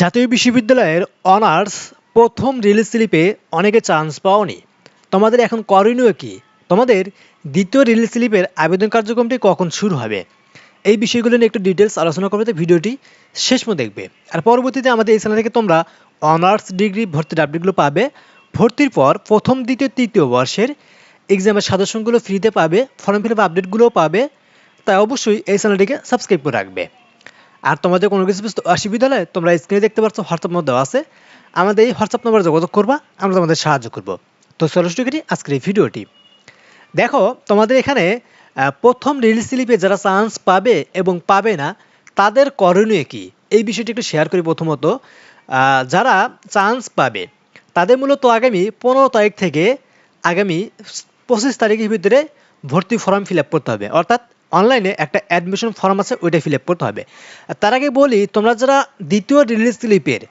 জাতীয় বিশ্ববিদ্যালয়ের অনার্স প্রথম রিলিজ স্লিপে অনেকে চান্স পাওনি। তোমাদের এখন করণীয় কি? তোমাদের দ্বিতীয় রিলিজ স্লিপের আবেদন কার্যক্রমটি কখন শুরু হবে? এই বিষয়গুলো নিয়ে একটু ডিটেলস আলোচনা করবে ভিডিওটি শেষ দেখবে। আর পরবর্তীতে আমাদের এই চ্যানেল থেকে তোমরা অনার্স ডিগ্রি ভর্তির আপডেটগুলো পাবে। ভর্তির পর প্রথম, দ্বিতীয়, তৃতীয় বর্ষের এক্সামের সাজেশনগুলো ফ্রিতে পাবে ফর্ম ফিল আপ আপডেটগুলোও পাবে। তাই অবশ্যই এই চ্যানেলটিকে সাবস্ক্রাইব করে রাখবে। আর তোমাদের কোনো কিছু অসুবিধা হলে তোমরা স্ক্রিনে দেখতে পাচ্ছ হোয়াটসঅ্যাপ নম্বর দেওয়া আছে। আমাদের এই হোয়াটসঅ্যাপ নম্বরে যোগাযোগ করবা, আমরা তোমাদের সাহায্য করব। তো চলো শুরু করি আজকের এই ভিডিওটি। দেখো, তোমাদের এখানে প্রথম রিলিজ স্লিপে যারা চান্স পাবে এবং পাবে না, তাদের করণীয় কি? এই বিষয়টি একটু শেয়ার করি প্রথমত। যারা চান্স পাবে, তাদের মূলত আগামী পনেরো তারিখ থেকে আগামী পঁচিশ তারিখের ভিতরে ভর্তি ফর্ম ফিল করতে হবে। অর্থাৎ অনলাইনে একটা অ্যাডমিশন ফর্ম আছে, ওইটা ফিল আপ করতে হবে। তার আগে বলি, তোমরা যারা দ্বিতীয় রিলিজ স্লিপের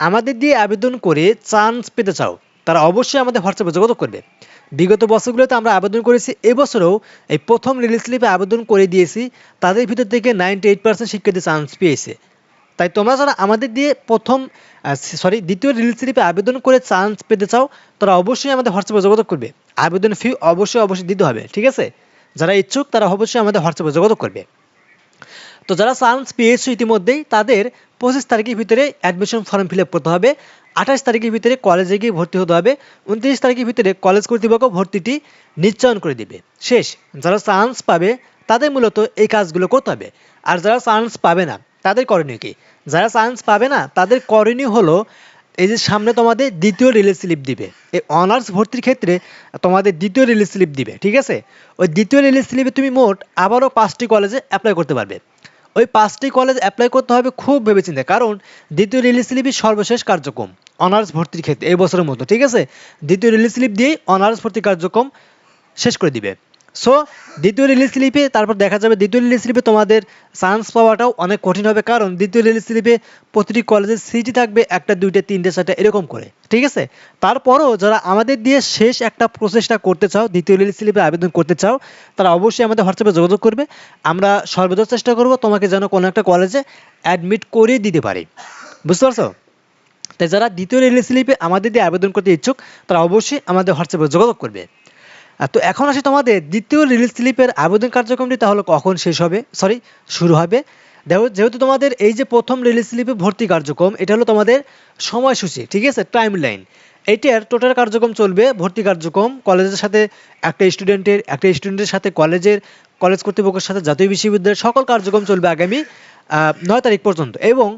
আমাদের দিয়ে আবেদন করে চান্স পেতে চাও, তারা অবশ্যই আমাদের হোয়াটসঅ্যাপে যোগাযোগ করবে। বিগত বছরগুলোতে আমরা আবেদন করেছি, এবছরেও এই প্রথম রিলিজ স্লিপে আবেদন করে দিয়েছি, তাদের ভিতর থেকে নাইনটি এইট পার্সেন্ট শিক্ষার্থী চান্স পেয়েছে। তাই তোমরা যারা আমাদের দিয়ে প্রথম সরি দ্বিতীয় রিলিজ স্লিপে আবেদন করে চান্স পেতে চাও, তারা অবশ্যই আমাদের হোয়াটসঅ্যাপে যোগাযোগ করবে। আবেদন ফি অবশ্যই অবশ্যই দিতে হবে, ঠিক আছে? যারা ইচ্ছুক, তারা অবশ্যই আমাদের হোয়াটসঅ্যাপে যোগাযোগ করবে। তো যারা চান্স পেয়েছ ইতিমধ্যেই, তাদের পঁচিশ তারিখের ভিতরে অ্যাডমিশন ফর্ম ফিল আপ করতে হবে। আঠাশ তারিখের ভিতরে কলেজে গিয়ে ভর্তি হতে হবে। উনত্রিশ তারিখের ভিতরে কলেজ কর্তৃপক্ষ ভর্তিটি নিশ্চয়ন করে দিবে। শেষ, যারা চান্স পাবে, তাদের মূলত এই কাজগুলো করতে হবে। আর যারা চান্স পাবে না, তাদের করণীয় কি? যারা চান্স পাবে না, তাদের করণীয় হলো এই যে সামনে তোমাদের দ্বিতীয় রিলিজ স্লিপ দিবে। এই অনার্স ভর্তির ক্ষেত্রে তোমাদের দ্বিতীয় রিলিজ স্লিপ দিবে, ঠিক আছে? ওই দ্বিতীয় রিলিজ স্লিপে তুমি মোট আবারও পাঁচটি কলেজে অ্যাপ্লাই করতে পারবে। ওই পাঁচটি কলেজ অ্যাপ্লাই করতে হবে খুব ভেবেচিন্তে, কারণ দ্বিতীয় রিলিজ স্লিপই সর্বশেষ কার্যক্রম অনার্স ভর্তির ক্ষেত্রে, এই বছরের মতো, ঠিক আছে? দ্বিতীয় রিলিজ স্লিপ দিয়েই অনার্স ভর্তি কার্যক্রম শেষ করে দিবে। সো দ্বিতীয় রিলিজ স্লিপে তারপর দেখা যাবে, দ্বিতীয় রিলিজ স্লিপে তোমাদের চান্স পাওয়াটাও অনেক কঠিন হবে। কারণ দ্বিতীয় রিলিজ স্লিপে প্রতিটি কলেজের সিটি থাকবে একটা, দুইটা, তিনটে চারটা এরকম করে। ঠিক আছে? তারপরও যারা আমাদের দিয়ে শেষ একটা প্রসেসটা করতে চাও, দ্বিতীয় রিলিজ স্লিপে আবেদন করতে চাও, তারা অবশ্যই আমাদের হোয়াটসঅ্যাপে যোগাযোগ করবে। আমরা সর্বদা চেষ্টা করব তোমাকে যেন কোনো একটা কলেজে অ্যাডমিট করে দিতে পারি। বুঝতে পারছ? তাই যারা দ্বিতীয় রিলিজ স্লিপে আমাদের দিয়ে আবেদন করতে ইচ্ছুক, তারা অবশ্যই আমাদের হোয়াটসঅ্যাপে যোগাযোগ করবে। তো এখন আসি তোমাদের দ্বিতীয় রিলিজ স্লিপের আবেদন কার্যক্রমটি, তাহলে কখন শেষ হবে? সরি শুরু হবে। যেহেতু তোমাদের এই যে প্রথম রিলিজ স্লিপে ভর্তি কার্যক্রম, এটা হলো তোমাদের সময়সূচি, ঠিক আছে? টাইম লাইন এইটার টোটাল কার্যক্রম চলবে, ভর্তি কার্যক্রম। কলেজের সাথে একটা স্টুডেন্টের একটা স্টুডেন্টের সাথে কলেজের কলেজ কর্তৃপক্ষের সাথে জাতীয় বিশ্ববিদ্যালয়ের সকল কার্যক্রম চলবে আগামী নয় তারিখ পর্যন্ত এবং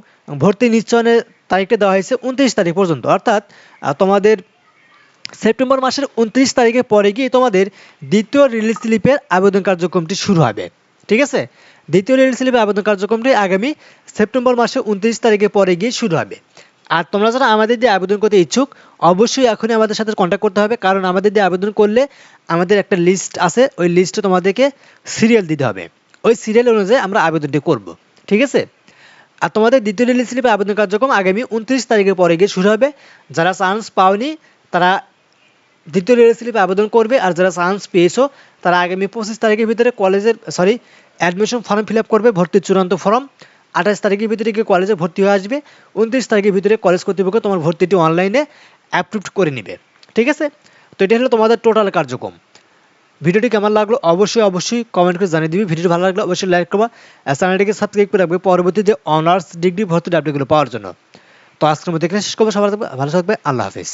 ভর্তি নিশ্চয়নের তারিখটা দেওয়া হয়েছে উনত্রিশ তারিখ পর্যন্ত। অর্থাৎ তোমাদের সেপ্টেম্বর মাসের উনত্রিশ তারিখের পরে গিয়ে তোমাদের দ্বিতীয় রিলিজ স্লিপের আবেদন কার্যক্রমটি শুরু হবে। ঠিক আছে? দ্বিতীয় রিলিজ স্লিপের আবেদন কার্যক্রমটি আগামী সেপ্টেম্বর মাসের উনত্রিশ তারিখের পরে গিয়ে শুরু হবে। আর তোমরা যারা আমাদের দিয়ে আবেদন করতে ইচ্ছুক, অবশ্যই এখনই আমাদের সাথে কন্ট্যাক্ট করতে হবে, কারণ আমাদের দিয়ে আবেদন করলে আমাদের একটা লিস্ট আছে, ওই লিস্টে তোমাদেরকে সিরিয়াল দিতে হবে। ওই সিরিয়াল অনুযায়ী আমরা আবেদনটি করব। ঠিক আছে? আর তোমাদের দ্বিতীয় রিলিজ স্লিপে আবেদন কার্যক্রম আগামী উনত্রিশ তারিখের পরে গিয়ে শুরু হবে। যারা চান্স পাওনি, তারা দ্বিতীয় রিলিজ স্লিপে আবেদন করবে আর যারা চান্স পেয়েছ, তারা আগামী পঁচিশ তারিখের ভিতরে কলেজের সরি অ্যাডমিশন ফর্ম ফিল করবে, ভর্তির চূড়ান্ত ফর্ম আঠাশ তারিখের ভিতরে গিয়ে কলেজে ভর্তি হয়ে আসবে। উনত্রিশ তারিখের ভিতরে কলেজ কর্তৃপক্ষ তোমার ভর্তিটি অনলাইনে অ্যাপ্রুভ করে নেবে। ঠিক আছে? তো এটা হলো তোমাদের টোটাল কার্যক্রম। ভিডিওটি কেমন লাগল? অবশ্যই অবশ্যই কমেন্ট করে জানিয়ে দিবি। ভিডিওটি ভালো লাগলে অবশ্যই লাইক করবা চ্যানেলটিকে সাবস্ক্রাইব করে রাখবে পরবর্তীতে অনার্স ডিগ্রি ভর্তির আপডেটগুলো পাওয়ার জন্য। তো আজকের মধ্যে শেষ করব। সবার ভালো থাকবে, আল্লাহ হাফিজ।